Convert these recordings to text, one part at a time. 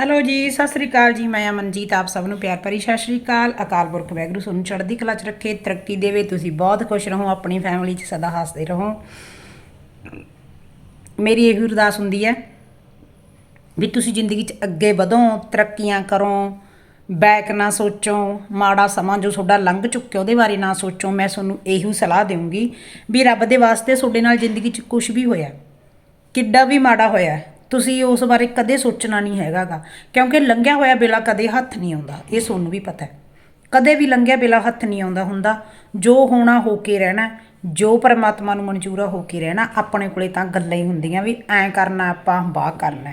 Hello ਜੀ, ਸਤਿ ਸ੍ਰੀ ਅਕਾਲ ਜੀ। ਮੈਂ ਅਮਨਜੀਤ, ਆਪ ਸਭ ਨੂੰ ਪਿਆਰ ਭਰੀ ਸਤਿ ਸ੍ਰੀ ਅਕਾਲ। ਅਕਾਲ ਪੁਰਖ ਵੈਗਰੂ ਤੁਹਾਨੂੰ ਚੜ੍ਹਦੀ ਕਲਾ ਚ ਰੱਖੇ, ਤਰੱਕੀ ਦੇਵੇ, ਤੁਸੀਂ ਬਹੁਤ ਖੁਸ਼ ਰਹੋ, ਆਪਣੀ ਫੈਮਿਲੀ ਚ ਸਦਾ ਹੱਸਦੇ ਰਹੋ। ਮੇਰੀ ਇਹ ਅਰਦਾਸ ਹੁੰਦੀ ਹੈ ਵੀ ਤੁਸੀਂ ਜ਼ਿੰਦਗੀ 'ਚ ਅੱਗੇ ਵਧੋ, ਤਰੱਕੀਆਂ ਕਰੋ, ਬੈਕ ਨਾ ਸੋਚੋ, ਮਾੜਾ ਸਮਾਂ ਜੋ ਤੁਹਾਡਾ ਲੰਘ ਚੁੱਕਿਆ ਉਹਦੇ ਬਾਰੇ ਨਾ ਸੋਚੋ। ਮੈਂ ਤੁਹਾਨੂੰ ਇਹੀ ਸਲਾਹ ਦੇਵਾਂਗੀ ਵੀ ਰੱਬ ਦੇ ਵਾਸਤੇ ਤੁਹਾਡੇ ਨਾਲ ਜ਼ਿੰਦਗੀ 'ਚ ਕੁਝ ਵੀ ਹੋਇਆ, ਕਿੱਡਾ ਵੀ ਮਾੜਾ ਹੋਇਆ ਤੁਸੀਂ ਉਸ ਬਾਰੇ ਕਦੇ ਸੋਚਣਾ ਨਹੀਂ ਹੈਗਾਗਾ ਕਿਉਂਕਿ ਲੰਘਿਆ ਹੋਇਆ ਬੇਲਾ ਕਦੇ ਹੱਥ ਨਹੀਂ ਆਉਂਦਾ ਇਹ ਤੁਹਾਨੂੰ ਵੀ ਪਤਾ ਹੈ। ਕਦੇ ਵੀ ਲੰਘਿਆ ਵੇਲਾ ਹੱਥ ਨਹੀਂ ਆਉਂਦਾ ਹੁੰਦਾ ਜੋ ਹੋਣਾ ਹੋ ਕੇ ਰਹਿਣਾ ਜੋ ਪਰਮਾਤਮਾ ਨੂੰ ਮਨਜੂਰਾ ਹੋ ਕੇ ਰਹਿਣਾ ਆਪਣੇ ਕੋਲੇ ਤਾਂ ਗੱਲਾਂ ਹੀ ਹੁੰਦੀਆਂ ਵੀ ਐਂ ਕਰਨਾ ਆਪਾਂ ਬਾਹ ਕਰਨਾ।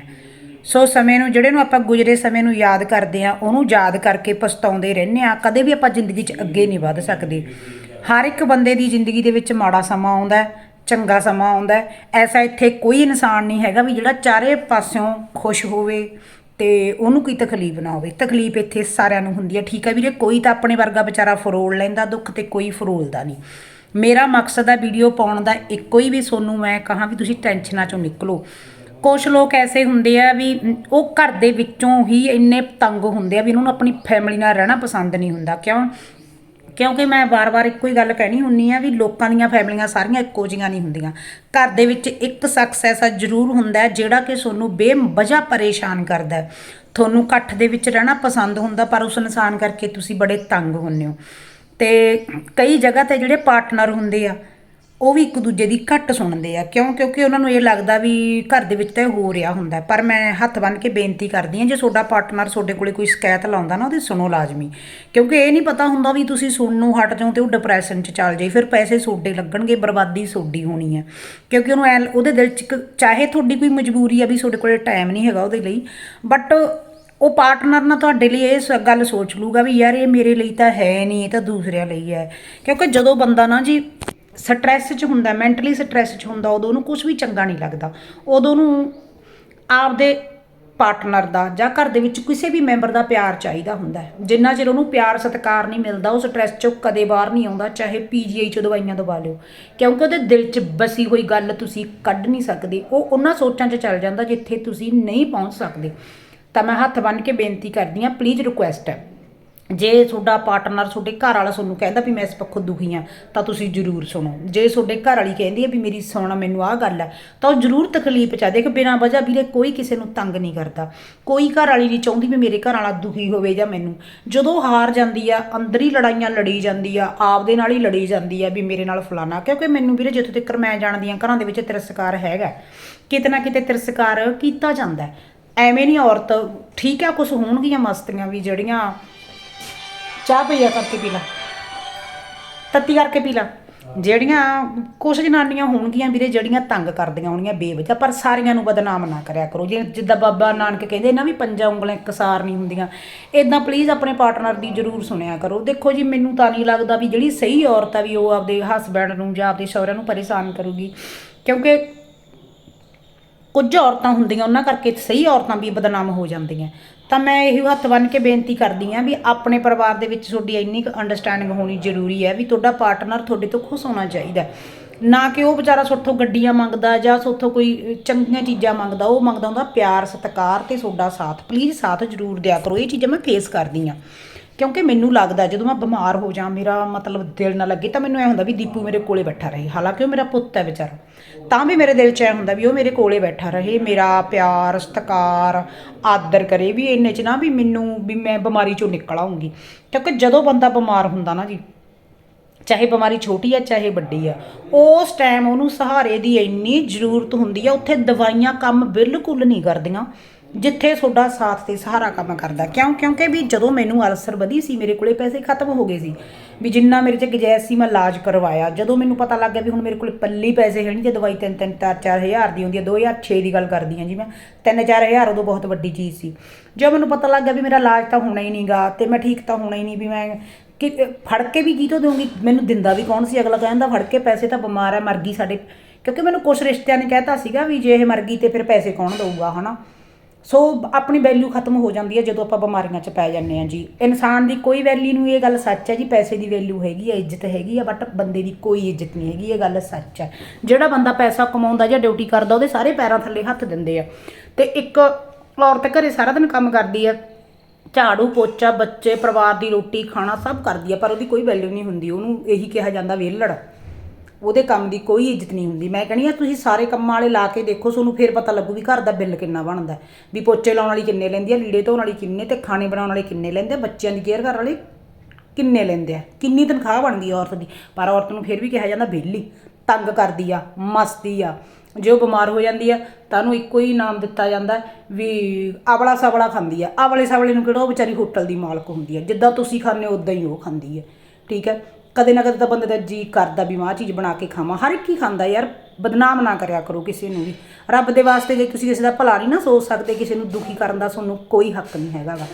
ਸੋ ਸਮੇਂ ਨੂੰ ਜਿਹੜੇ ਨੂੰ ਆਪਾਂ ਗੁਜ਼ਰੇ ਸਮੇਂ ਨੂੰ ਯਾਦ ਕਰਦੇ ਆ ਉਹਨੂੰ ਯਾਦ ਕਰਕੇ ਪਛਤਾਉਂਦੇ ਰਹਿੰਦੇ ਆ ਕਦੇ ਵੀ ਆਪਾਂ ਜ਼ਿੰਦਗੀ 'ਚ ਅੱਗੇ ਨਹੀਂ ਵਧ ਸਕਦੇ। ਹਰ ਇੱਕ ਬੰਦੇ ਦੀ ਜ਼ਿੰਦਗੀ ਦੇ ਵਿੱਚ ਮਾੜਾ ਸਮਾਂ ਆਉਂਦਾ ਹੈ, ਚੰਗਾ ਸਮਾਂ ਆਉਂਦਾ ਐਸਾ ਇੱਥੇ ਕੋਈ ਇਨਸਾਨ ਨਹੀਂ ਹੈਗਾ ਵੀ ਜਿਹੜਾ ਚਾਰੇ ਪਾਸਿਓਂ ਖੁਸ਼ ਹੋਵੇ ਤੇ ਉਹਨੂੰ ਕੋਈ ਤਕਲੀਫ ਨਾ ਹੋਵੇ। ਤਕਲੀਫ ਇੱਥੇ ਸਾਰਿਆਂ ਨੂੰ ਹੁੰਦੀ ਹੈ। ਠੀਕ ਹੈ ਵੀਰੇ, ਕੋਈ ਤਾਂ ਆਪਣੇ ਵਰਗਾ ਵਿਚਾਰਾ ਫਰੋਲ ਲੈਂਦਾ, ਦੁੱਖ ਤੇ ਕੋਈ ਫਰੋਲਦਾ ਨਹੀਂ। ਮੇਰਾ ਮਕਸਦ ਹੈ ਵੀਡੀਓ ਪਾਉਣ ਦਾ ਇੱਕੋ ਹੀ ਵੀ ਸੋਨੂੰ ਮੈਂ ਕਹਾਂ ਵੀ ਤੁਸੀਂ ਟੈਨਸ਼ਨਾਂ ਚੋਂ ਨਿਕਲੋ। ਕੁਝ ਲੋਕ ਐਸੇ ਹੁੰਦੇ ਆ ਵੀ ਉਹ ਘਰ ਦੇ ਵਿੱਚੋਂ ਹੀ ਇੰਨੇ ਤੰਗ ਹੁੰਦੇ ਆ ਵੀ ਇਹਨਾਂ ਨੂੰ ਆਪਣੀ ਫੈਮਿਲੀ ਨਾਲ ਰਹਿਣਾ ਪਸੰਦ ਨਹੀਂ ਹੁੰਦਾ। ਕਿਉਂ? ਕਿਉਂਕਿ ਮੈਂ ਵਾਰ-ਵਾਰ ਇੱਕੋ ਹੀ ਗੱਲ ਕਹਿਣੀ ਹੁੰਨੀ ਆ ਵੀ ਲੋਕਾਂ ਦੀਆਂ ਫੈਮਲੀਆਂ ਸਾਰੀਆਂ ਇੱਕੋ ਜਿਹੀਆਂ ਨਹੀਂ ਹੁੰਦੀਆਂ। ਘਰ ਦੇ ਵਿੱਚ ਇੱਕ ਸ਼ਖਸ ਐਸਾ ਜ਼ਰੂਰ ਹੁੰਦਾ ਹੈ ਜਿਹੜਾ ਕਿ ਤੁਹਾਨੂੰ ਬੇਵਜ੍ਹਾ ਪਰੇਸ਼ਾਨ ਕਰਦਾ ਹੈ। ਤੁਹਾਨੂੰ ਇਕੱਠ ਦੇ ਵਿੱਚ ਰਹਿਣਾ ਪਸੰਦ ਹੁੰਦਾ, ਪਰ ਉਸ ਇਨਸਾਨ ਕਰਕੇ ਤੁਸੀਂ ਬੜੇ ਤੰਗ ਹੁੰਨੇ ਹੋ। ਤੇ ਕਈ ਜਗ੍ਹਾ ਤੇ ਜਿਹੜੇ ਪਾਰਟਨਰ ਹੁੰਦੇ ਆ ਉਹ ਵੀ ਇੱਕ ਦੂਜੇ ਦੀ ਘੱਟ ਸੁਣਦੇ ਆ। ਕਿਉਂ? ਕਿਉਂਕਿ ਉਹਨਾਂ ਨੂੰ ਇਹ ਲੱਗਦਾ ਵੀ ਘਰ ਦੇ ਵਿੱਚ ਤਾਂ ਇਹ ਹੋ ਰਿਹਾ ਹੁੰਦਾ। ਪਰ ਮੈਂ ਹੱਥ ਬੰਨ੍ਹ ਕੇ ਬੇਨਤੀ ਕਰਦੀ ਹਾਂ ਜੇ ਤੁਹਾਡਾ ਪਾਰਟਨਰ ਤੁਹਾਡੇ ਕੋਲੇ ਕੋਈ ਸ਼ਿਕਾਇਤ ਲਾਉਂਦਾ ਨਾ, ਉਹਦੀ ਸੁਣੋ ਲਾਜ਼ਮੀ। ਕਿਉਂਕਿ ਇਹ ਨਹੀਂ ਪਤਾ ਹੁੰਦਾ ਵੀ ਤੁਸੀਂ ਸੁਣਨ ਨੂੰ ਹਟ ਜਾਓ ਤੇ ਉਹ ਡਿਪਰੈਸ਼ਨ 'ਚ ਚੱਲ ਜਾਈ ਫਿਰ ਪੈਸੇ ਤੁਹਾਡੇ ਲੱਗਣਗੇ, ਬਰਬਾਦੀ ਤੁਹਾਡੀ ਹੋਣੀ ਹੈ ਕਿਉਂਕਿ ਉਹਨੂੰ ਐ ਉਹਦੇ ਦਿਲ 'ਚ ਇੱਕ- ਚਾਹੇ ਤੁਹਾਡੀ ਕੋਈ ਮਜਬੂਰੀ ਆ ਵੀ ਤੁਹਾਡੇ ਕੋਲੇ ਟਾਈਮ ਨਹੀਂ ਹੈਗਾ ਉਹਦੇ ਲਈ ਬਟ ਉਹ ਪਾਰਟਨਰ ਨਾ ਤੁਹਾਡੇ ਲਈ ਇਹ ਸ- ਗੱਲ ਸੋਚ ਲੂਗਾ ਵੀ ਯਾਰ ਇਹ ਮੇਰੇ ਲਈ ਤਾਂ ਹੈ ਨਹੀਂ, ਇਹ ਤਾਂ ਦੂਸਰਿਆਂ ਲਈ ਹੈ। ਕਿਉਂਕਿ ਜਦੋਂ ਬੰਦਾ ਨਾ ਜੀ ਸਟ੍ਰੈਸ 'ਚ ਹੁੰਦਾ ਮੈਂਟਲੀ ਸਟ੍ਰੈਸ 'ਚ ਹੁੰਦਾ, ਉਦੋਂ ਉਹਨੂੰ ਕੁਝ ਵੀ ਚੰਗਾ ਨਹੀਂ ਲੱਗਦਾ। ਉਦੋਂ ਉਹਨੂੰ ਆਪਦੇ ਪਾਰਟਨਰ ਦਾ ਜਾਂ ਘਰ ਦੇ ਵਿੱਚ ਕਿਸੇ ਵੀ ਮੈਂਬਰ ਦਾ ਪਿਆਰ ਚਾਹੀਦਾ ਹੁੰਦਾ ਹੈ। ਜਿੰਨਾ ਚਿਰ ਉਹਨੂੰ ਪਿਆਰ, ਸਤਿਕਾਰ ਨਹੀਂ ਮਿਲਦਾ, ਉਹ ਸਟ੍ਰੈਸ 'ਚੋਂ ਕਦੇ ਬਾਹਰ ਨਹੀਂ ਆਉਂਦਾ, ਚਾਹੇ ਪੀਜੀਆਈ 'ਚੋਂ ਦਵਾਈਆਂ ਦਵਾ ਲਿਓ। ਕਿਉਂਕਿ ਉਹਦੇ ਦਿਲ 'ਚ ਬਸੀ ਹੋਈ ਗੱਲ ਤੁਸੀਂ ਕੱਢ ਨਹੀਂ ਸਕਦੇ। ਉਹ ਉਹਨਾਂ ਸੋਚਾਂ 'ਚ ਚੱਲ ਜਾਂਦਾ ਜਿੱਥੇ ਤੁਸੀਂ ਨਹੀਂ ਪਹੁੰਚ ਸਕਦੇ। ਤਾਂ ਮੈਂ ਹੱਥ ਬੰਨ੍ਹ ਕੇ ਬੇਨਤੀ ਕਰਦੀ ਹਾਂ ਪਲੀਜ਼ ਰਿਕੁਐਸਟ ਹੈ। ਜੇ ਤੁਹਾਡਾ ਪਾਰਟਨਰ ਤੁਹਾਡੇ ਘਰ ਵਾਲਾ ਤੁਹਾਨੂੰ ਕਹਿੰਦਾ ਵੀ ਮੈਂ ਇਸ ਪੱਖੋਂ ਦੁਖੀ ਆ ਤਾਂ ਤੁਸੀਂ ਜ਼ਰੂਰ ਸੁਣੋ। ਜੇ ਤੁਹਾਡੇ ਘਰ ਵਾਲੀ ਕਹਿੰਦੀ ਹੈ ਵੀ ਮੇਰੀ ਸੌਣਾ, ਮੈਨੂੰ ਆਹ ਗੱਲ ਹੈ, ਤਾਂ ਉਹ ਜ਼ਰੂਰ ਤਕਲੀਫ ਚ ਆ। ਦੇਖ, ਬਿਨਾਂ ਵਜ੍ਹਾ ਵੀਰੇ ਕੋਈ ਕਿਸੇ ਨੂੰ ਤੰਗ ਨਹੀਂ ਕਰਦਾ। ਕੋਈ ਘਰ ਵਾਲੀ ਨਹੀਂ ਚਾਹੁੰਦੀ ਵੀ ਮੇਰੇ ਘਰ ਵਾਲਾ ਦੁਖੀ ਹੋਵੇ ਜਾਂ ਮੈਨੂੰ। ਜਦੋਂ ਹਾਰ ਜਾਂਦੀ ਆ, ਅੰਦਰ ਹੀ ਲੜਾਈਆਂ ਲੜੀ ਜਾਂਦੀ ਆ, ਆਪਦੇ ਨਾਲ ਹੀ ਲੜੀ ਜਾਂਦੀ ਆ ਵੀ ਮੇਰੇ ਨਾਲ ਫਲਾਣਾ ਕਿਉਂਕਿ ਮੈਨੂੰ ਵੀਰੇ ਜਿੱਥੋਂ ਤੱਕ ਮੈਂ ਜਾਣਦੀ ਆ ਘਰਾਂ ਦੇ ਵਿੱਚ ਤਿਰਸਕਾਰ ਹੈਗਾ। ਕਿਤੇ ਨਾ ਕਿਤੇ ਤਿਰਸਕਾਰ ਕੀਤਾ ਜਾਂਦਾ। ਐਵੇਂ ਨਹੀਂ ਔਰਤ, ਠੀਕ ਆ ਕੁਝ ਹੋਣਗੀਆਂ ਮਸਤੀਆਂ ਵੀ ਜਿਹੜੀਆਂ ਚਾਹ ਪਈਆ ਕਰਕੇ ਪੀ ਲਾ। ਤੱਤੀ ਕਰਕੇ ਪੀ ਲਾ। ਜਿਹੜੀਆਂ ਕੁਛ ਜਨਾਨੀਆਂ ਹੋਣਗੀਆਂ ਵੀਰੇ, ਜਿਹੜੀਆਂ ਤੰਗ ਕਰਦੀਆਂ ਹੋਣਗੀਆਂ ਬੇਵਜ੍ਹਾ, ਪਰ ਸਾਰੀਆਂ ਨੂੰ ਬਦਨਾਮ ਨਾ ਕਰਿਆ ਕਰੋ। ਜੇ ਜਿੱਦਾਂ ਬਾਬਾ ਨਾਨਕ ਕਹਿੰਦੇ ਨਾ ਵੀ ਪੰਜਾਂ ਉਂਗਲਾਂ ਇੱਕਸਾਰ ਨਹੀਂ ਹੁੰਦੀਆਂ। ਇਦਾਂ ਪਲੀਜ਼ ਆਪਣੇ ਪਾਰਟਨਰ ਦੀ ਜ਼ਰੂਰ ਸੁਣਿਆ ਕਰੋ। ਦੇਖੋ ਜੀ, ਮੈਨੂੰ ਤਾਂ ਨਹੀਂ ਲੱਗਦਾ ਵੀ ਜਿਹੜੀ ਸਹੀ ਔਰਤ ਆ, ਵੀ ਉਹ ਆਪਦੇ ਹਸਬੈਂਡ ਨੂੰ ਜਾਂ ਆਪਦੇ ਸਹੁਰਿਆਂ ਨੂੰ ਪਰੇਸ਼ਾਨ ਕਰੂਗੀ। ਕਿਉਂਕਿ ਕੁਝ ਔਰਤਾਂ ਹੁੰਦੀਆਂ, ਉਹਨਾਂ ਕਰਕੇ ਸਹੀ ਔਰਤਾਂ ਵੀ ਬਦਨਾਮ ਹੋ ਜਾਂਦੀਆਂ। ਤਾਂ ਮੈਂ ਇਹੀ ਹੱਥ ਬੰਨ੍ਹ ਕੇ ਬੇਨਤੀ ਕਰਦੀ ਹਾਂ ਵੀ ਆਪਣੇ ਪਰਿਵਾਰ ਦੇ ਵਿੱਚ ਤੁਹਾਡੀ ਇੰਨੀ ਕੁ ਅੰਡਰਸਟੈਂਡਿੰਗ ਹੋਣੀ ਜ਼ਰੂਰੀ ਹੈ ਵੀ ਤੁਹਾਡਾ ਪਾਰਟਨਰ ਤੁਹਾਡੇ ਤੋਂ ਖੁਸ਼ ਹੋਣਾ ਚਾਹੀਦਾ ਨਾ ਕਿ ਉਹ ਵਿਚਾਰਾ ਤੁਹਾਡੇ ਗੱਡੀਆਂ ਮੰਗਦਾ ਜਾਂ ਤੁਹਾਡੇ ਕੋਈ ਚੰਗੀਆਂ ਚੀਜ਼ਾਂ ਮੰਗਦਾ, ਉਹ ਮੰਗਦਾ ਹੁੰਦਾ ਪਿਆਰ, ਸਤਿਕਾਰ ਤੇ ਤੁਹਾਡਾ ਸਾਥ। ਪਲੀਜ਼ ਸਾਥ ਜ਼ਰੂਰ ਦਿਆ ਕਰੋ, ਇਹ ਚੀਜ਼ਾਂ ਮੈਂ ਫੇਸ ਕਰਦੀ ਹਾਂ। ਕਿਉਂਕਿ ਮੈਨੂੰ ਲੱਗਦਾ ਜਦੋਂ ਮੈਂ ਬਿਮਾਰ ਹੋ ਜਾਂ ਮੇਰਾ ਮਤਲਬ ਦਿਲ ਨਾ ਲੱਗੇ, ਤਾਂ ਮੈਨੂੰ ਐ ਹੁੰਦਾ ਵੀ ਦੀਪੂ ਮੇਰੇ ਕੋਲੇ ਬੈਠਾ ਰਹੇ। ਹਾਲਾਂਕਿ ਉਹ ਮੇਰਾ ਪੁੱਤ ਹੈ ਵਿਚਾਰਾ। ਤਾਂ ਵੀ ਮੇਰੇ ਦਿਲ 'ਚ ਐ ਹੁੰਦਾ ਵੀ ਉਹ ਮੇਰੇ ਕੋਲੇ ਬੈਠਾ ਰਹੇ, ਮੇਰਾ ਪਿਆਰ, ਸਤਿਕਾਰ, ਆਦਰ ਕਰੇ ਵੀ ਇੰਨੇ 'ਚ ਨਾ ਵੀ ਮੈਨੂੰ ਵੀ ਮੈਂ ਬਿਮਾਰੀ 'ਚੋਂ ਨਿਕਲ ਆਉਂਗੀ ਕਿਉਂਕਿ ਜਦੋਂ ਬੰਦਾ ਬਿਮਾਰ ਹੁੰਦਾ ਨਾ ਜੀ, ਚਾਹੇ ਬਿਮਾਰੀ ਛੋਟੀ ਆ ਚਾਹੇ ਵੱਡੀ ਆ ਉਸ ਟਾਈਮ ਉਹਨੂੰ ਸਹਾਰੇ ਦੀ ਇੰਨੀ ਜ਼ਰੂਰਤ ਹੁੰਦੀ ਆ ਉੱਥੇ ਦਵਾਈਆਂ ਕੰਮ ਬਿਲਕੁਲ ਨਹੀਂ ਕਰਦੀਆਂ। ਜਿੱਥੇ ਤੁਹਾਡਾ ਸਾਥ ਤੇ ਸਹਾਰਾ ਕੰਮ ਕਰਦਾ। ਕਿਉਂ? ਕਿਉਂਕਿ ਵੀ ਜਦੋਂ ਮੈਨੂੰ ਅਲਸਰ ਵਧੀ ਸੀ, ਮੇਰੇ ਕੋਲੇ ਪੈਸੇ ਖਤਮ ਹੋ ਗਏ ਸੀ। ਵੀ ਜਿੰਨਾ ਮੇਰੇ 'ਚ ਗੁੰਜਾਇਸ਼ ਸੀ, ਮੈਂ ਇਲਾਜ ਕਰਵਾਇਆ। ਜਦੋਂ ਮੈਨੂੰ ਪਤਾ ਲੱਗ ਗਿਆ ਵੀ ਹੁਣ ਮੇਰੇ ਕੋਲ ਪੱਲੀ ਪੈਸੇ ਹੈ ਨਹੀਂ ਜੇ ਦਵਾਈ ਤਿੰਨ ਤਿੰਨ, ਚਾਰ ਚਾਰ ਹਜ਼ਾਰ ਦੀ ਹੁੰਦੀ ਹੈ 2006 ਦੀ ਗੱਲ ਕਰਦੀ ਹਾਂ ਜੀ ਮੈਂ, ਤਿੰਨ ਚਾਰ ਹਜ਼ਾਰ ਉਦੋਂ ਬਹੁਤ ਵੱਡੀ ਚੀਜ਼ ਸੀ। ਜਦੋਂ ਮੈਨੂੰ ਪਤਾ ਲੱਗ ਗਿਆ ਵੀ ਮੇਰਾ ਇਲਾਜ ਤਾਂ ਹੋਣਾ ਹੀ ਨਹੀਂਗਾ ਤੇ ਮੈਂ ਠੀਕ ਤਾਂ ਹੋਣਾ ਹੀ ਨਹੀਂ, ਵੀ ਮੈਂ ਕਿ, ਫੜ ਕੇ ਵੀ ਕੀ ਤੋਂ ਦਊਂਗੀ? ਮੈਨੂੰ ਦਿੰਦਾ ਵੀ ਕੌਣ ਸੀ? ਅਗਲਾ ਕਹਿੰਦਾ, ਫੜ ਕੇ ਪੈਸੇ ਤਾਂ ਬਿਮਾਰ ਹੈ ਮਰ ਗਈ ਸਾਡੇ। ਕਿਉਂਕਿ ਮੈਨੂੰ ਕੁਝ ਰਿਸ਼ਤਿਆਂ ਨੇ ਕਹਿਤਾ ਸੀਗਾ ਵੀ ਜੇ ਇਹ ਮਰ ਗਈ ਤੇ ਫਿਰ ਪੈਸੇ ਕੌਣ ਦਊਗਾ, ਹਨਾ? ਸੋ ਆਪਣੀ ਵੈਲਿਊ ਖਤਮ ਹੋ ਜਾਂਦੀ ਹੈ ਜਦੋਂ ਆਪਾਂ ਬਿਮਾਰੀਆਂ 'ਚ ਪੈ ਜਾਂਦੇ ਹਾਂ ਜੀ। ਇਨਸਾਨ ਦੀ ਕੋਈ ਵੈਲਿਊ ਨਹੀਂ, ਇਹ ਗੱਲ ਸੱਚ ਹੈ ਜੀ, ਪੈਸੇ ਦੀ ਵੈਲਿਊ ਹੈਗੀ ਹੈ, ਇੱਜ਼ਤ ਹੈਗੀ ਹੈ ਬਟ ਬੰਦੇ ਦੀ ਕੋਈ ਇੱਜ਼ਤ ਨਹੀਂ ਹੈਗੀ, ਇਹ ਗੱਲ ਸੱਚ ਹੈ। ਜਿਹੜਾ ਬੰਦਾ ਪੈਸਾ ਕਮਾਉਂਦਾ ਜਾਂ ਡਿਊਟੀ ਕਰਦਾ, ਉਹਦੇ ਸਾਰੇ ਪੈਰਾਂ ਥੱਲੇ ਹੱਥ ਦਿੰਦੇ ਆ। ਤੇ ਇੱਕ ਔਰਤ ਘਰੇ ਸਾਰਾ ਦਿਨ ਕੰਮ ਕਰਦੀ ਆ ਝਾੜੂ, ਪੋਚਾ, ਬੱਚੇ, ਪਰਿਵਾਰ ਦੀ ਰੋਟੀ, ਖਾਣਾ ਸਭ ਕਰਦੀ ਆ ਪਰ ਉਹਦੀ ਕੋਈ ਵੈਲਿਊ ਨਹੀਂ ਹੁੰਦੀ, ਉਹਨੂੰ ਇਹੀ ਕਿਹਾ ਜਾਂਦਾ ਵਿਹਲੜ। ਉਹਦੇ ਕੰਮ ਦੀ ਕੋਈ ਇੱਜ਼ਤ ਨਹੀਂ ਹੁੰਦੀ। ਮੈਂ ਕਹਿੰਦੀ ਆ, ਤੁਸੀਂ ਸਾਰੇ ਕੰਮਾਂ ਵਾਲੇ ਲਾ ਕੇ ਦੇਖੋ, ਤੁਹਾਨੂੰ ਫੇਰ ਪਤਾ ਲੱਗੂ ਵੀ ਘਰ ਦਾ ਬਿੱਲ ਕਿੰਨਾ ਬਣਦਾ ਵੀ ਪੋਚੇ ਲਾਉਣ ਵਾਲੀ ਕਿੰਨੇ ਲੈਂਦੀ ਆ, ਲੀੜੇ ਧੋਣ ਵਾਲੀ ਕਿੰਨੇ, ਤੇ ਖਾਣੇ ਬਣਾਉਣ ਵਾਲੇ ਕਿੰਨੇ ਲੈਂਦੇ ਆ, ਬੱਚਿਆਂ ਦੀ ਕੇਅਰ ਕਰਨ ਵਾਲੇ ਕਿੰਨੇ ਲੈਂਦੇ ਆ। ਕਿੰਨੀ ਤਨਖਾਹ ਬਣਦੀ ਆ ਔਰਤ ਦੀ। ਪਰ ਔਰਤ ਨੂੰ ਫਿਰ ਵੀ ਕਿਹਾ ਜਾਂਦਾ, ਵਿਹਲੀ, ਤੰਗ ਕਰਦੀ ਆ, ਮਸਤੀ ਆ। ਜੇ ਉਹ ਬਿਮਾਰ ਹੋ ਜਾਂਦੀ ਆ, ਤਾਂ ਉਹਨੂੰ ਇੱਕੋ ਹੀ ਨਾਮ ਦਿੱਤਾ ਜਾਂਦਾ ਵੀ ਆਵਲਾ ਸਵਲਾ ਖਾਂਦੀ ਆ। ਆਵਲੇ ਸਵਲੇ ਨੂੰ ਕਿਹੜਾ ਉਹ ਵਿਚਾਰੀ ਹੋਟਲ ਦੀ ਮਾਲਕ ਹੁੰਦੀ ਆ। ਜਿੱਦਾਂ ਤੁਸੀਂ ਖਾਂਦੇ ਹੋ, ਉਦਾਂ ਹੀ ਉਹ ਖਾਂਦੀ ਆ। ਠੀਕ ਹੈ? ਕਦੇ ਨਾ ਕਦੇ ਤਾਂ ਬੰਦੇ ਦਾ ਜੀ ਕਰਦਾ ਵੀ ਮੈਂ ਆਹ ਚੀਜ਼ ਬਣਾ ਕੇ ਖਾਵਾਂ। ਹਰ ਇੱਕ ਹੀ ਖਾਂਦਾ ਯਾਰ, ਬਦਨਾਮ ਨਾ ਕਰਿਆ ਕਰੋ ਕਿਸੇ ਨੂੰ ਵੀ। ਰੱਬ ਦੇ ਵਾਸਤੇ ਜੇ ਤੁਸੀਂ ਕਿਸੇ ਦਾ ਭਲਾ ਨਹੀਂ ਨਾ ਸੋਚ ਸਕਦੇ, ਕਿਸੇ ਨੂੰ ਦੁਖੀ ਕਰਨ ਦਾ ਤੁਹਾਨੂੰ ਕੋਈ ਹੱਕ ਨਹੀਂ ਹੈਗਾ ਵਾ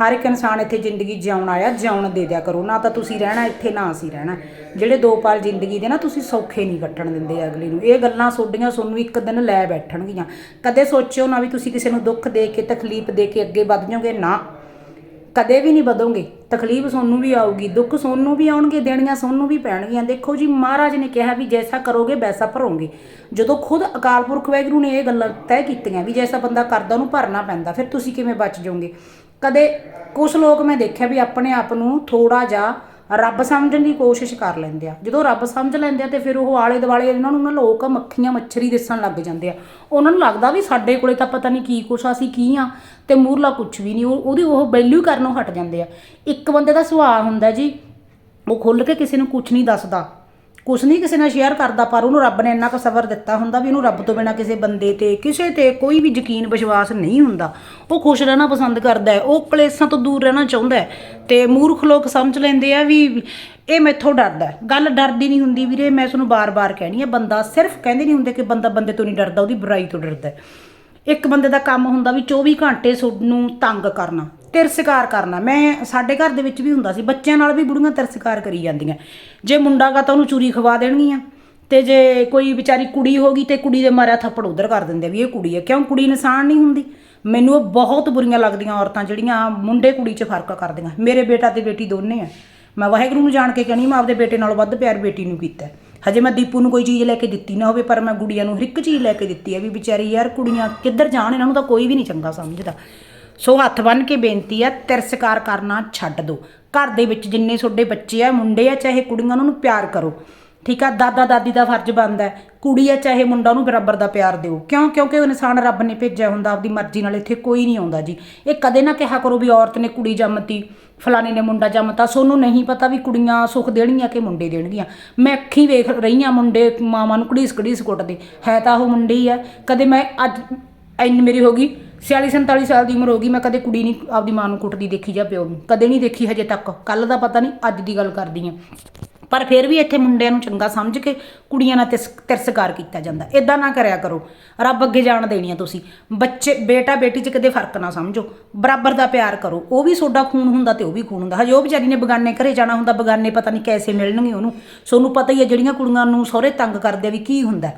ਹਰ ਇੱਕ ਇਨਸਾਨ ਇੱਥੇ ਜ਼ਿੰਦਗੀ ਜਿਉਣ ਆਇਆ, ਜਿਉਣ ਦੇ ਦਿਆ ਕਰੋ। ਨਾ ਤਾਂ ਤੁਸੀਂ ਰਹਿਣਾ, ਇੱਥੇ ਨਾ ਅਸੀਂ ਰਹਿਣਾ। ਜਿਹੜੇ ਦੋ ਪਲ ਜ਼ਿੰਦਗੀ ਦੇ ਨਾ, ਤੁਸੀਂ ਸੌਖੇ ਨਹੀਂ ਕੱਟਣ ਦਿੰਦੇ ਅਗਲੇ ਨੂੰ। ਇਹ ਗੱਲਾਂ ਸੋਡੀਆਂ ਤੁਹਾਨੂੰ ਇੱਕ ਦਿਨ ਲੈ ਬੈਠਣਗੀਆਂ। ਕਦੇ ਸੋਚਿਓ ਨਾ ਵੀ ਤੁਸੀਂ ਕਿਸੇ ਨੂੰ ਦੁੱਖ ਦੇ ਕੇ, ਤਕਲੀਫ ਦੇ ਕੇ ਅੱਗੇ ਵੱਧ ਜਾਓਗੇ। ਨਾ। ਕਦੇ ਵੀ ਨਹੀਂ ਵਧੋਗੇ। ਤਕਲੀਫ ਤੁਹਾਨੂੰ ਵੀ ਆਊਗੀ, ਦੁੱਖ ਤੁਹਾਨੂੰ ਵੀ ਆਉਣਗੇ, ਦੇਣੀਆਂ ਤੁਹਾਨੂੰ ਵੀ ਪੈਣਗੀਆਂ। ਦੇਖੋ ਜੀ, ਮਹਾਰਾਜ ਨੇ ਕਿਹਾ ਵੀ ਜੈਸਾ ਕਰੋਗੇ, ਵੈਸਾ ਭਰੋਗੇ। ਜਦੋਂ ਖੁਦ ਅਕਾਲ ਪੁਰਖ ਵਾਹਿਗੁਰੂ ਨੇ ਇਹ ਗੱਲਾਂ ਤੈਅ ਕੀਤੀਆਂ ਵੀ ਜੈਸਾ ਬੰਦਾ ਕਰਦਾ, ਉਹਨੂੰ ਭਰਨਾ ਪੈਂਦਾ, ਫਿਰ ਤੁਸੀਂ ਕਿਵੇਂ ਬਚ ਜਾਓਗੇ? ਕਦੇ ਕੁਝ ਲੋਕ ਮੈਂ ਦੇਖਿਆ ਵੀ ਆਪਣੇ ਆਪ ਨੂੰ ਥੋੜਾ ਜਿਹਾ ਰੱਬ ਸਮਝਣ ਦੀ ਕੋਸ਼ਿਸ਼ ਕਰ ਲੈਂਦੇ ਆ। ਜਦੋਂ ਰੱਬ ਸਮਝ ਲੈਂਦੇ ਆ ਤੇ ਫਿਰ ਉਹ ਆਲੇ ਦੁਆਲੇ ਇਹਨਾਂ ਨੂੰ ਨਾ ਲੋਕ ਮੱਖੀਆਂ ਮੱਛਰੀ ਦਿਸਣ ਲੱਗ ਜਾਂਦੇ ਆ। ਉਹਨਾਂ ਨੂੰ ਲੱਗਦਾ ਵੀ ਸਾਡੇ ਕੋਲੇ ਤਾਂ ਪਤਾ ਨਹੀਂ ਕੀ ਕੁਛ ਆ, ਅਸੀਂ ਕੀ ਆ ਤੇ ਮੂਰਲਾ ਕੁਛ ਵੀ ਨਹੀਂ ਉਹਦੀ ਉਹ ਵੈਲਿਊ ਕਰਨੋਂ ਹਟ ਜਾਂਦੇ ਆ। ਇੱਕ ਬੰਦੇ ਦਾ ਸੁਭਾਅ ਹੁੰਦਾ ਜੀ ਉਹ ਖੁੱਲ ਕੇ ਕਿਸੇ ਨੂੰ ਕੁਛ ਨਹੀਂ ਦੱਸਦਾ। ਕੁਛ ਨਹੀਂ ਕਿਸੇ ਨਾਲ ਸ਼ੇਅਰ ਕਰਦਾ, ਪਰ ਉਹਨੂੰ ਰੱਬ ਨੇ ਇੰਨਾ ਕੁ ਸਬਰ ਦਿੱਤਾ ਹੁੰਦਾ ਵੀ ਉਹਨੂੰ ਰੱਬ ਤੋਂ ਬਿਨਾ ਕਿਸੇ ਬੰਦੇ ਤੇ, ਕਿਸੇ ਤੇ ਕੋਈ ਵੀ ਯਕੀਨ ਵਿਸ਼ਵਾਸ ਨਹੀਂ ਹੁੰਦਾ। ਉਹ ਖੁਸ਼ ਰਹਿਣਾ ਪਸੰਦ ਕਰਦਾ ਹੈ, ਉਹ ਕਲੇਸ਼ਾਂ ਤੋਂ ਦੂਰ ਰਹਿਣਾ ਚਾਹੁੰਦਾ ਹੈ ਤੇ ਮੂਰਖ ਲੋਕ ਸਮਝ ਲੈਂਦੇ ਆ ਵੀ ਇਹ ਮੈਥੋਂ ਡਰਦਾ ਗੱਲ ਡਰਦੀ ਨਹੀਂ ਹੁੰਦੀ ਵੀਰੇ, ਮੈਂ ਤੁਹਾਨੂੰ ਬਾਰ-ਬਾਰ ਕਹਿਣੀ ਆ, ਬੰਦਾ ਸਿਰਫ ਕਹਿੰਦੇ ਨਹੀਂ ਹੁੰਦੇ ਕਿ ਬੰਦਾ ਬੰਦੇ ਤੋਂ ਨਹੀਂ ਡਰਦਾ, ਉਹਦੀ ਬੁਰਾਈ ਤੋਂ ਡਰਦਾ ਇੱਕ ਬੰਦੇ ਦਾ ਕੰਮ ਹੁੰਦਾ ਵੀ 24 ਘੰਟੇ ਨੂੰ ਤੰਗ ਕਰਨਾ। ਤਿਰਸਕਾਰ ਕਰਨਾ। ਮੈਂ ਸਾਡੇ ਘਰ ਦੇ ਵਿੱਚ ਵੀ ਹੁੰਦਾ ਸੀ। ਬੱਚਿਆਂ ਨਾਲ ਵੀ ਬੁੜੀਆਂ ਤਿਰਸਕਾਰ ਕਰੀ ਜਾਂਦੀਆਂ। ਜੇ ਮੁੰਡਾ ਗਾ ਤਾਂ ਉਹਨੂੰ ਚੂਰੀ ਖਵਾ ਦੇਣਗੀਆਂ। ਤੇ ਜੇ ਕੋਈ ਵਿਚਾਰੀ ਕੁੜੀ ਹੋ ਗਈ ਤੇ ਕੁੜੀ ਦੇ ਮਾਰਿਆ ਥੱਪੜ ਉਧਰ ਕਰ ਦਿੰਦੇ ਆ ਵੀ ਇਹ ਕੁੜੀ ਹੈ ਕਿਉਂ? ਕੁੜੀ ਇਨਸਾਨ ਨਹੀਂ ਹੁੰਦੀ। ਮੈਨੂੰ ਉਹ ਬਹੁਤ ਬੁਰੀਆਂ ਲੱਗਦੀਆਂ ਔਰਤਾਂ ਜਿਹੜੀਆਂ ਮੁੰਡੇ ਕੁੜੀ 'ਚ ਫ਼ਰਕ ਕਰਦੀਆਂ। ਮੇਰੇ ਬੇਟਾ ਤੇ ਬੇਟੀ ਦੋਨੇ ਆ। ਮੈਂ ਵਾਹਿਗੁਰੂ ਨੂੰ ਜਾਣ ਕੇ ਕਹਿੰਦੀ ਮੈਂ ਆਪਦੇ ਬੇਟੇ ਨਾਲੋਂ ਵੱਧ ਪਿਆਰ ਬੇਟੀ ਨੂੰ ਕੀਤਾ। ਹਜੇ ਮੈਂ ਦੀਪੂ ਨੂੰ ਕੋਈ ਚੀਜ਼ ਲੈ ਕੇ ਦਿੱਤੀ ਨਾ ਹੋਵੇ, ਪਰ ਮੈਂ ਗੁੜੀਆਂ ਨੂੰ ਹਰ ਇੱਕ ਚੀਜ਼ ਲੈ ਕੇ ਦਿੱਤੀ ਹੈ ਵੀ ਵਿਚਾਰੀ ਯਾਰ ਕੁੜੀਆਂ ਕਿੱਧਰ ਜਾਣ? ਇਹਨਾਂ ਨੂੰ ਤਾਂ ਕੋਈ ਵੀ ਨਹੀਂ ਚੰਗਾ ਸਮਝਦਾ। ਸੋ ਹੱਥ ਬੰਨ ਕੇ ਬੇਨਤੀ ਆ ਤਿਰਸਕਾਰ ਕਰਨਾ ਛੱਡ ਦਿਓ। ਘਰ ਦੇ ਵਿੱਚ ਜਿੰਨੇ ਤੁਹਾਡੇ ਬੱਚੇ ਆ, ਮੁੰਡੇ ਆ, ਚਾਹੇ ਕੁੜੀਆਂ, ਉਹਨਾਂ ਨੂੰ ਪਿਆਰ ਕਰੋ। ਠੀਕ ਆ, ਦਾਦਾ, ਦਾਦੀ ਦਾ ਫਰਜ਼ ਬਣਦਾ ਕੁੜੀ ਆ, ਚਾਹੇ ਮੁੰਡਾ, ਉਹਨੂੰ ਬਰਾਬਰ ਦਾ ਪਿਆਰ ਦਿਓ। ਕਿਉਂ? ਕਿਉਂਕਿ ਇਨਸਾਨ ਰੱਬ ਨੇ ਭੇਜਿਆ ਹੁੰਦਾ, ਆਪਦੀ ਮਰਜ਼ੀ ਨਾਲ ਇੱਥੇ ਕੋਈ ਨਹੀਂ ਆਉਂਦਾ ਜੀ। ਇਹ ਕਦੇ ਨਾ ਕਿਹਾ ਕਰੋ ਵੀ ਔਰਤ ਨੇ ਕੁੜੀ ਜੰਮਤੀ, ਫਲਾਣੇ ਨੇ ਮੁੰਡਾ ਜੰਮਤਾ। ਸੋਨੂੰ ਨਹੀਂ ਪਤਾ ਵੀ ਕੁੜੀਆਂ ਸੁੱਖ ਦੇਣਗੀਆਂ ਕਿ ਮੁੰਡੇ ਦੇਣਗੀਆਂ। ਮੈਂ ਅੱਖੀਂ ਵੇਖ ਰਹੀ ਹਾਂ ਮੁੰਡੇ, ਮਾਵਾਂ ਨੂੰ ਘੜੀਸ ਘੜੀਸ ਕੁੱਟਦੇ। ਹੈ ਤਾਂ ਉਹ ਮੁੰਡੇ ਹੀ ਆ। ਕਦੇ ਮੈਂ ਅੱਜ ਇੰਨ ਮੇਰੀ ਹੋ ਗਈ 46 47 ਸਾਲ ਦੀ ਉਮਰ ਹੋ ਗਈ, ਮੈਂ ਕਦੇ ਕੁੜੀ ਨਹੀਂ ਆਪਦੀ ਮਾਂ ਨੂੰ ਕੁੱਟਦੀ ਦੇਖੀ ਜਾਂ ਪਿਓ ਨੂੰ, ਕਦੇ ਨਹੀਂ ਦੇਖੀ ਹਜੇ ਤੱਕ ਕੱਲ ਦਾ ਪਤਾ ਨਹੀਂ, ਅੱਜ ਦੀ ਗੱਲ ਕਰਦੀ ਆ ਪਰ ਫਿਰ ਵੀ ਇੱਥੇ ਮੁੰਡਿਆਂ ਨੂੰ ਚੰਗਾ ਸਮਝ ਕੇ ਕੁੜੀਆਂ ਨਾਲ ਤਿਰਸ- ਤਿਰਸਕਾਰ ਕੀਤਾ ਜਾਂਦਾ ਇਦਾਂ ਨਾ ਕਰਿਆ ਕਰੋ, ਰੱਬ ਅੱਗੇ ਜਾਣ ਦੇਣੀ ਆ ਤੁਸੀਂ, ਬੱਚੇ, ਬੇਟਾ ਬੇਟੀ 'ਚ ਕਦੇ ਫ਼ਰਕ ਨਾ ਸਮਝੋ, ਬਰਾਬਰ ਦਾ ਪਿਆਰ ਕਰੋ, ਉਹ ਵੀ ਤੁਹਾਡਾ ਖੂਨ ਹੁੰਦਾ ਤੇ ਉਹ ਵੀ ਖੂਨ ਹੁੰਦਾ, ਹਜੇ ਉਹ ਵਿਚਾਰੀ ਨੇ ਬਗਾਨੇ ਘਰੇ ਜਾਣਾ ਹੁੰਦਾ, ਬਗਾਨੇ ਪਤਾ ਨਹੀਂ ਕੈਸੇ ਮਿਲਣਗੇ ਉਹਨੂੰ, ਸੋਨੂੰ ਪਤਾ ਹੀ ਹੈ ਜਿਹੜੀਆਂ ਕੁੜੀਆਂ ਨੂੰ ਸਹੁਰੇ ਤੰਗ ਕਰਦੇ ਆ ਵੀ ਕੀ ਹੁੰਦਾ।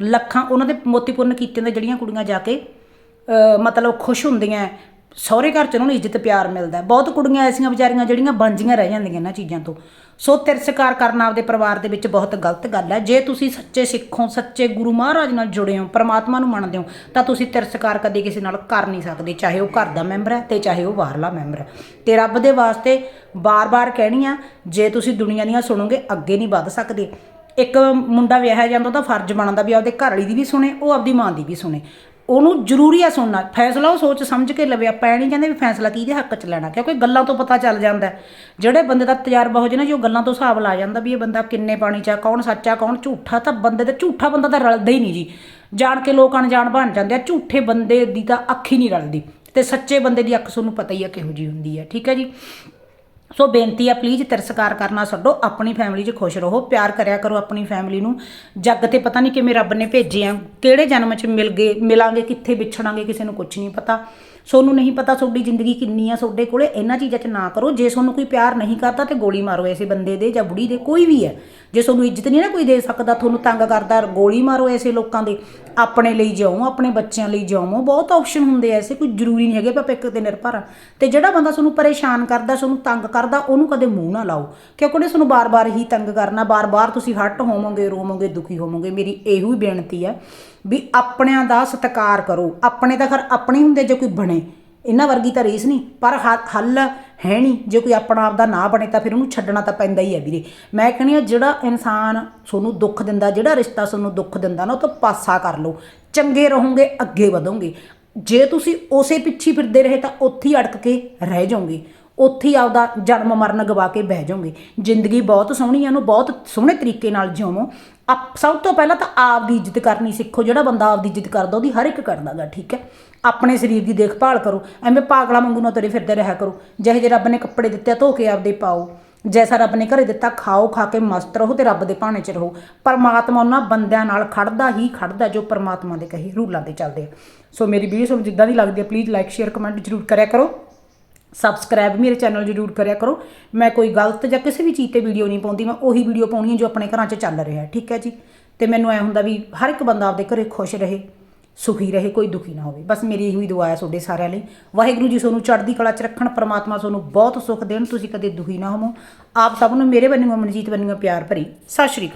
ਲੱਖਾਂ ਉਹਨਾਂ ਦੇ ਮੋਤੀਪੂਰਨ ਕੀਤੇ ਨੇ ਜਿਹੜੀਆਂ ਕੁੜੀਆਂ ਜਾ ਕੇ ਮਤਲਬ ਖੁਸ਼ ਹੁੰਦੀਆਂ ਸਹੁਰੇ ਘਰ ਚ ਉਹਨਾਂ ਨੂੰ ਇੱਜ਼ਤ ਪਿਆਰ ਮਿਲਦਾ ਬਹੁਤ ਕੁੜੀਆਂ ਐਸੀਆਂ ਵਿਚਾਰੀਆਂ ਜਿਹੜੀਆਂ ਬਾਂਝੀਆਂ ਰਹਿ ਜਾਂਦੀਆਂ ਇਹਨਾਂ ਚੀਜ਼ਾਂ ਤੋਂ। ਸੋ ਤਿਰਸਕਾਰ ਕਰਨਾ ਆਪਦੇ ਪਰਿਵਾਰ ਦੇ ਵਿੱਚ ਬਹੁਤ ਗਲਤ ਗੱਲ ਹੈ ਜੇ ਤੁਸੀਂ ਸੱਚੇ ਸਿੱਖੋਂ, ਸੱਚੇ ਗੁਰੂ ਮਹਾਰਾਜ ਨਾਲ ਜੁੜੇ ਹੋ, ਪਰਮਾਤਮਾ ਨੂੰ ਮੰਨਦੇ ਹੋ, ਤਾਂ ਤੁਸੀਂ ਤਿਰਸਕਾਰ ਕਦੇ ਕਿਸੇ ਨਾਲ ਕਰ ਨਹੀਂ ਸਕਦੇ, ਚਾਹੇ ਉਹ ਘਰ ਦਾ ਮੈਂਬਰ ਹੈ ਤੇ ਚਾਹੇ ਉਹ ਬਾਹਰਲਾ ਮੈਂਬਰ ਹੈ ਤੇ ਰੱਬ ਦੇ ਵਾਸਤੇ ਬਾਰ-ਬਾਰ ਕਹਿਣੀ ਆ, ਜੇ ਤੁਸੀਂ ਦੁਨੀਆ ਦੀਆਂ ਸੁਣੋਗੇ, ਅੱਗੇ ਨਹੀਂ ਵੱਧ ਸਕਦੇ। ਇੱਕ ਮੁੰਡਾ ਵਿਆਹਿਆ ਜਾਂਦਾ, ਉਹਦਾ ਫਰਜ਼ ਬਣਦਾ ਵੀ ਆਪਦੇ ਘਰ ਵਾਲੀ ਦੀ ਵੀ ਸੁਣੇ, ਉਹ ਆਪਦੀ ਮਾਂ ਦੀ ਵੀ ਸੁਣੇ। ਉਹਨੂੰ ਜ਼ਰੂਰੀ ਆ ਸੁਣਨਾ, ਫੈਸਲਾ ਉਹ ਸੋਚ ਸਮਝ ਕੇ ਲਵੇ। ਆਪਾਂ ਐ ਨਹੀਂ ਕਹਿੰਦੇ ਵੀ ਫੈਸਲਾ ਕਿਹਦੇ ਹੱਕ 'ਚ ਲੈਣਾ, ਕਿਉਂਕਿ ਗੱਲਾਂ ਤੋਂ ਪਤਾ ਚੱਲ ਜਾਂਦਾ ਜਿਹੜੇ ਬੰਦੇ ਦਾ ਤਜਰਬਾ ਹੋ ਜੇ ਨਾ ਜੀ, ਉਹ ਗੱਲਾਂ ਤੋਂ ਹਿਸਾਬ ਲਾ ਜਾਂਦਾ ਵੀ ਇਹ ਬੰਦਾ ਕਿੰਨੇ ਪਾਣੀ 'ਚ ਆ, ਕੌਣ ਸੱਚਾ ਕੌਣ ਝੂਠਾ, ਤਾਂ ਬੰਦੇ ਦਾ ਝੂਠਾ ਬੰਦਾ ਤਾਂ ਰਲਦਾ ਹੀ ਨਹੀਂ ਜੀ। ਜਾਣ ਕੇ ਲੋਕ ਅਣਜਾਣ ਬਣ ਜਾਂਦੇ ਆ, ਝੂਠੇ ਬੰਦੇ ਦੀ ਤਾਂ ਅੱਖ ਹੀ ਨਹੀਂ ਰਲਦੀ। ਤੇ ਸੱਚੇ ਬੰਦੇ ਦੀ ਅੱਖ ਤੁਹਾਨੂੰ ਪਤਾ ਹੀ ਆ ਕਿਹੋ ਜੀ ਹੁੰਦੀ ਹੈ ਠੀਕ ਹੈ ਜੀ? ਸੋ ਬੇਨਤੀ ਆ ਪਲੀਜ਼ ਤਿਰਸਕਾਰ ਕਰਨਾ ਛੱਡੋ, ਆਪਣੀ ਫੈਮਿਲੀ 'ਚ ਖੁਸ਼ ਰਹੋ, ਪਿਆਰ ਕਰਿਆ ਕਰੋ ਆਪਣੀ ਫੈਮਿਲੀ ਨੂੰ। ਜੱਗ ਤੇ ਪਤਾ ਨਹੀਂ ਕਿਵੇਂ ਰੱਬ ਨੇ ਭੇਜੇ ਆ, ਕਿਹੜੇ ਜਨਮ 'ਚ ਮਿਲ ਗਏ, ਮਿਲਾਂਗੇ, ਕਿੱਥੇ ਵਿਛੜਾਂਗੇ, ਕਿਸੇ ਨੂੰ ਕੁਝ ਨਹੀਂ ਪਤਾ। ਸੋਨੂੰ ਨਹੀਂ ਪਤਾ ਤੁਹਾਡੀ ਜ਼ਿੰਦਗੀ ਕਿੰਨੀ ਆ ਤੁਹਾਡੇ ਕੋਲੇ ਇਹਨਾਂ ਚੀਜ਼ਾਂ 'ਚ ਨਾ ਕਰੋ। ਜੇ ਤੁਹਾਨੂੰ ਕੋਈ ਪਿਆਰ ਨਹੀਂ ਕਰਦਾ ਤੇ ਗੋਲੀ ਮਾਰੋ ਐਸੇ ਬੰਦੇ ਦੇ ਜਾਂ ਬੁੜੀ ਦੇ, ਕੋਈ ਵੀ ਹੈ। ਜੇ ਤੁਹਾਨੂੰ ਇੱਜ਼ਤ ਨਹੀਂ ਨਾ ਕੋਈ ਦੇ ਸਕਦਾ, ਤੁਹਾਨੂੰ ਤੰਗ ਕਰਦਾ, ਗੋਲੀ ਮਾਰੋ ਐਸੇ ਲੋਕਾਂ ਦੇ। ਆਪਣੇ ਲਈ ਜਿਉਂ ਆਪਣੇ ਬੱਚਿਆਂ ਲਈ ਜਿਉਂ ਬਹੁਤ ਆਪਸ਼ਨ ਹੁੰਦੇ ਐਸੇ, ਕੋਈ ਜ਼ਰੂਰੀ ਨਹੀਂ ਹੈਗੇ ਵੀ ਆਪਾਂ ਇੱਕ ਤੇ ਨਿਰਭਰ ਆ। ਤੇ ਜਿਹੜਾ ਬੰਦਾ ਤੁਹਾਨੂੰ ਪਰੇਸ਼ਾਨ ਕਰਦਾ ਤੁਹਾਨੂੰ ਤੰਗ ਕਰਦਾ, ਉਹਨੂੰ ਕਦੇ ਮੂੰਹ ਨਾ ਲਾਓ। ਕਿਉਂਕਿ ਉਹਨੇ ਤੁਹਾਨੂੰ ਬਾਰ-ਬਾਰ ਹੀ ਤੰਗ ਕਰਨਾ, ਬਾਰ-ਬਾਰ ਤੁਸੀਂ ਹੱਟ ਹੋਵੋਗੇ, ਰੋਵੋਗੇ, ਦੁਖੀ ਹੋਵੋਗੇ। ਮੇਰੀ ਇਹੋ ਹੀ ਬੇਨਤੀ ਹੈ ਵੀ ਆਪਣਿਆਂ ਦਾ ਸਤਿਕਾਰ ਕਰੋ। ਆਪਣੇ ਤਾਂ ਖਰ ਆਪਣੇ ਹੁੰਦੇ ਜੇ ਕੋਈ ਬਣੇ। ਇਹਨਾਂ ਵਰਗੀ ਤਾਂ ਰੀਸ ਨਹੀਂ। ਪਰ ਹ- ਹੱਲ ਹੈ ਨਹੀਂ। ਜੇ ਕੋਈ ਆਪਣਾ ਆਪ ਦਾ ਨਾ ਬਣੇ ਤਾਂ ਫਿਰ ਉਹਨੂੰ ਛੱਡਣਾ ਤਾਂ ਪੈਂਦਾ ਹੀ ਹੈ ਵੀਰੇ। ਮੈਂ ਕਹਿੰਦੀ ਆ ਜਿਹੜਾ ਇਨਸਾਨ ਤੁਹਾਨੂੰ ਦੁੱਖ ਦਿੰਦਾ, ਜਿਹੜਾ ਰਿਸ਼ਤਾ ਤੁਹਾਨੂੰ ਦੁੱਖ ਦਿੰਦਾ ਨਾ, ਉਹ ਤੋਂ ਪਾਸਾ ਕਰ ਲਓ। ਚੰਗੇ ਰਹੋਗੇ, ਅੱਗੇ ਵਧੋਗੇ। ਜੇ ਤੁਸੀਂ ਉਸੇ ਪਿੱਛੇ ਫਿਰਦੇ ਰਹੇ ਤਾਂ ਉੱਥੇ ਹੀ ਅੜਕ ਕੇ ਰਹਿ ਜਾਓਗੇ। ਉੱਥੇ ਹੀ ਆਪਦਾ ਜਨਮ ਮਰਨ ਗਵਾ ਕੇ ਬਹਿ ਜਾਓਗੇ। ਜ਼ਿੰਦਗੀ ਬਹੁਤ ਸੋਹਣੀ ਹੈ। ਉਹਨੂੰ ਬਹੁਤ ਸੋਹਣੇ ਤਰੀਕੇ ਨਾਲ ਜਿਉਵੋ। ਆਪ ਸਭ ਤੋਂ ਪਹਿਲਾਂ ਤਾਂ ਆਪ ਦੀ ਇੱਜ਼ਤ ਕਰਨੀ ਸਿੱਖੋ, ਜਿਹੜਾ ਬੰਦਾ ਆਪ ਦੀ ਇੱਜ਼ਤ ਕਰਦਾ, ਉਹਦੀ ਹਰ ਇੱਕ ਕਰਦਾਗਾ ਠੀਕ ਹੈ? ਆਪਣੇ ਸਰੀਰ ਦੀ ਦੇਖਭਾਲ ਕਰੋ, ਐਵੇਂ ਪਾਗਲਾ ਵਾਂਗੂ ਨਾ ਤੁਰੇ ਫਿਰਦੇ ਰਿਹਾ ਕਰੋ। ਜਿਹੇ ਜੇ ਰੱਬ ਨੇ ਕੱਪੜੇ ਦਿੱਤੇ ਧੋ ਕੇ ਆਪਦੇ ਪਾਓ। ਜੈਸਾ ਰੱਬ ਨੇ ਘਰੇ ਦਿੱਤਾ, ਖਾਓ, ਖਾ ਕੇ ਮਸਤ ਰਹੋ ਤੇ ਰੱਬ ਦੇ ਭਾਣੇ 'ਚ ਰਹੋ। ਪਰਮਾਤਮਾ ਉਹਨਾਂ ਬੰਦਿਆਂ ਨਾਲ ਖੜਦਾ ਹੀ ਖੜਦਾ, ਜੋ ਪਰਮਾਤਮਾ ਦੇ ਕਹੇ ਰੂਲਾਂ ਤੇ ਚੱਲਦੇ ਆ। ਸੋ ਮੇਰੀ ਵੀਡੀਓ ਤੁਹਾਨੂੰ ਜਿੱਦਾਂ ਦੀ ਲੱਗਦੀ ਹੈ ਪਲੀਜ਼ ਲਾਈਕ ਸ਼ੇਅਰ ਕਮੈਂਟ ਜ਼ਰੂਰ ਕਰਿਆ ਕਰੋ। ਸਬਸਕ੍ਰਾਈਬ ਮੇਰੇ ਚੈਨਲ ਜ਼ਰੂਰ ਕਰਿਆ ਕਰੋ। ਮੈਂ ਕੋਈ ਗਲਤ ਜਾਂ ਕਿਸੇ ਵੀ ਚੀਜ਼ ਤੇ ਵੀਡੀਓ ਨਹੀਂ ਪਾਉਂਦੀ, ਮੈਂ ਉਹੀ ਵੀਡੀਓ ਪਾਉਣੀ ਹੈ ਜੋ ਆਪਣੇ ਘਰਾਂ 'ਚ ਚੱਲ ਰਿਹਾ ਹੈ, ਠੀਕ ਹੈ ਜੀ? ਤੇ ਮੈਨੂੰ ਐ ਹੁੰਦਾ ਵੀ ਹਰ ਇੱਕ ਬੰਦਾ ਆਪਦੇ ਘਰੇ ਖੁਸ਼ ਰਹੇ, ਸੁਖੀ ਰਹੇ, ਕੋਈ ਦੁਖੀ ਨਾ ਹੋਵੇ। ਬਸ ਮੇਰੀ ਇਹੀ ਦੁਆ ਹੈ ਤੁਹਾਡੇ ਸਾਰਿਆਂ ਲਈ। ਵਾਹਿਗੁਰੂ ਜੀ ਤੁਹਾਨੂੰ ਚੜ੍ਹਦੀ ਕਲਾ 'ਚ ਰੱਖਣ, ਪ੍ਰਮਾਤਮਾ ਤੁਹਾਨੂੰ ਬਹੁਤ ਸੁੱਖ ਦੇਣ, ਤੁਸੀਂ ਕਦੇ ਦੁਖੀ ਨਾ ਹੋਵੋ। ਆਪ ਸਭ ਨੂੰ ਮੇਰੇ ਬੰਨਿਓ ਮਨਜੀਤ ਬੰਨਿਓ ਪਿਆਰ ਭਰੀ। ਸਤਿ ਸ਼੍ਰੀ ਅਕਾਲ।